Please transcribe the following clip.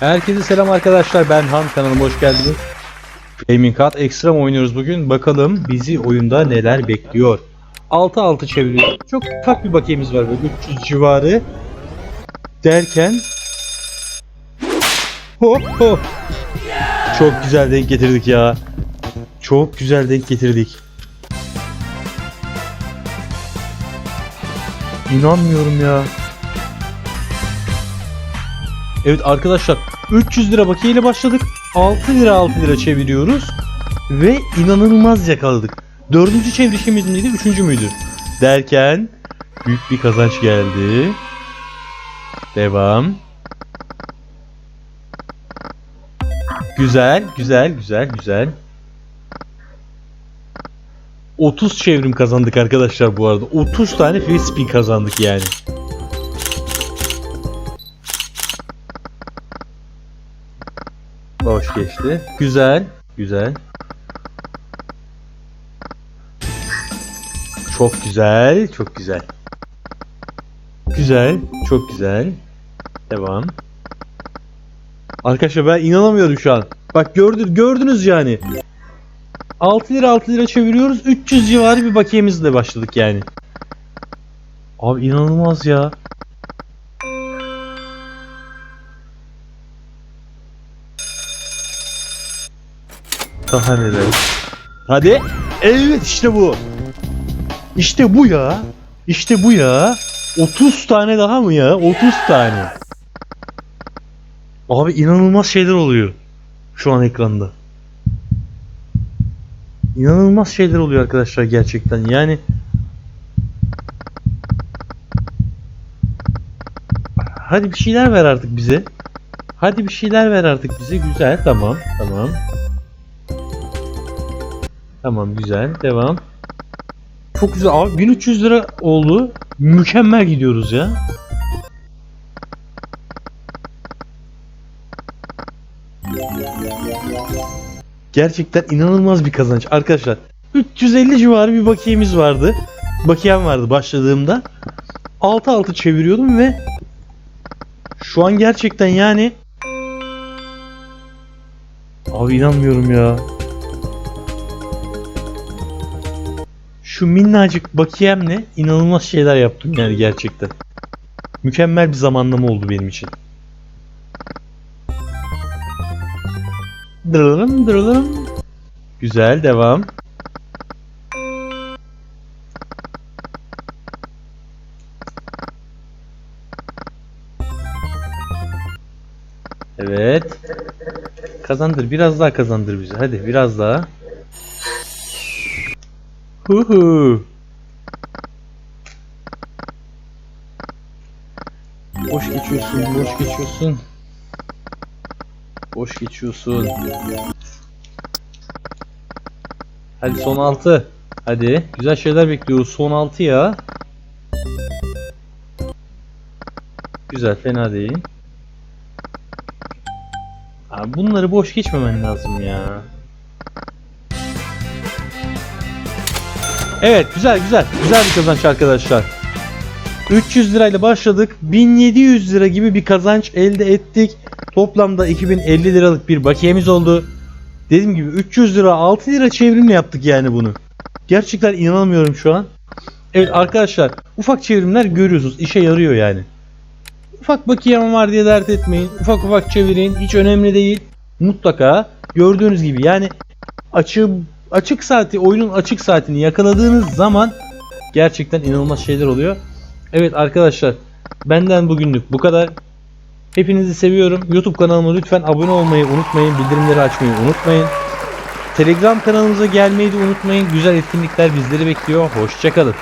Herkese selam arkadaşlar. Ben Han kanalıma hoş geldiniz. Flaming Cut Extreme oynuyoruz bugün. Bakalım bizi oyunda neler bekliyor. 6-6 çeviriyor. Çok ufak bir bakiyemiz var böyle 300 civarı. Derken Hop hop. Çok güzel denk getirdik ya. Çok güzel denk getirdik. İnanmıyorum ya. Evet arkadaşlar 300 lira bakiyeyle başladık. 6 lira 6 lira çeviriyoruz. Ve inanılmaz yakaladık. Dördüncü çevirişimiz miydi? Üçüncü müydü? Derken büyük bir kazanç geldi. Devam. Güzel, güzel, güzel, güzel. 30 çevrim kazandık arkadaşlar bu arada. 30 tane free spin kazandık yani. Boş geçti. Güzel, güzel. Çok güzel, çok güzel. Güzel, çok güzel. Devam. Arkadaşlar ben inanamıyorum şu an. Bak gördünüz, gördünüz yani. 6 lira 6 lira çeviriyoruz. 300 civarı bir bakiyemizle başladık yani. Abi inanılmaz ya. Daha neler? Hadi. Evet işte bu. İşte bu ya. İşte bu ya. 30 tane daha mı ya? 30 tane. Abi inanılmaz şeyler oluyor. Şu an ekranda. İnanılmaz şeyler oluyor arkadaşlar gerçekten. Yani Hadi bir şeyler ver artık bize. Hadi bir şeyler ver artık bize. Güzel. Tamam. Tamam. Tamam güzel. Devam. Çok güzel. Abi 1300 lira oldu. Mükemmel gidiyoruz ya. Gerçekten inanılmaz bir kazanç. Arkadaşlar 350 civarı bir bakiyemiz vardı. Bakiyem vardı başladığımda. 6-6 çeviriyordum ve şu an gerçekten yani Abi inanmıyorum ya. Şu minnacık bakiyemle inanılmaz şeyler yaptım yani gerçekten. Mükemmel bir zamanlama oldu benim için. Dırılım dırılım. Güzel devam. Evet. Kazandır biraz daha kazandır bizi. Hadi biraz daha. Hu hu. Boş geçiyorsun, boş geçiyorsun. Boş geçiyorsun. Hadi son 6. Hadi. Güzel şeyler bekliyoruz. Son 6 ya. Güzel, fena değil. Abi bunları boş geçmemen lazım ya. Evet, güzel güzel. Güzel bir kazanç arkadaşlar. 300 lirayla başladık. 1700 lira gibi bir kazanç elde ettik. Toplamda 2050 liralık bir bakiyemiz oldu. Dediğim gibi 300 lira 6 lira çevrimle yaptık yani bunu. Gerçekten inanamıyorum şu an. Evet arkadaşlar ufak çevrimler görüyorsunuz işe yarıyor yani. Ufak bakiyem var diye dert etmeyin. Ufak ufak çevirin hiç önemli değil. Mutlaka gördüğünüz gibi yani açık açık saati oyunun açık saatini yakaladığınız zaman gerçekten inanılmaz şeyler oluyor. Evet arkadaşlar benden bugünlük bu kadar. Hepinizi seviyorum. YouTube kanalıma lütfen abone olmayı unutmayın. Bildirimleri açmayı unutmayın. Telegram kanalımıza gelmeyi de unutmayın. Güzel etkinlikler bizleri bekliyor. Hoşçakalın.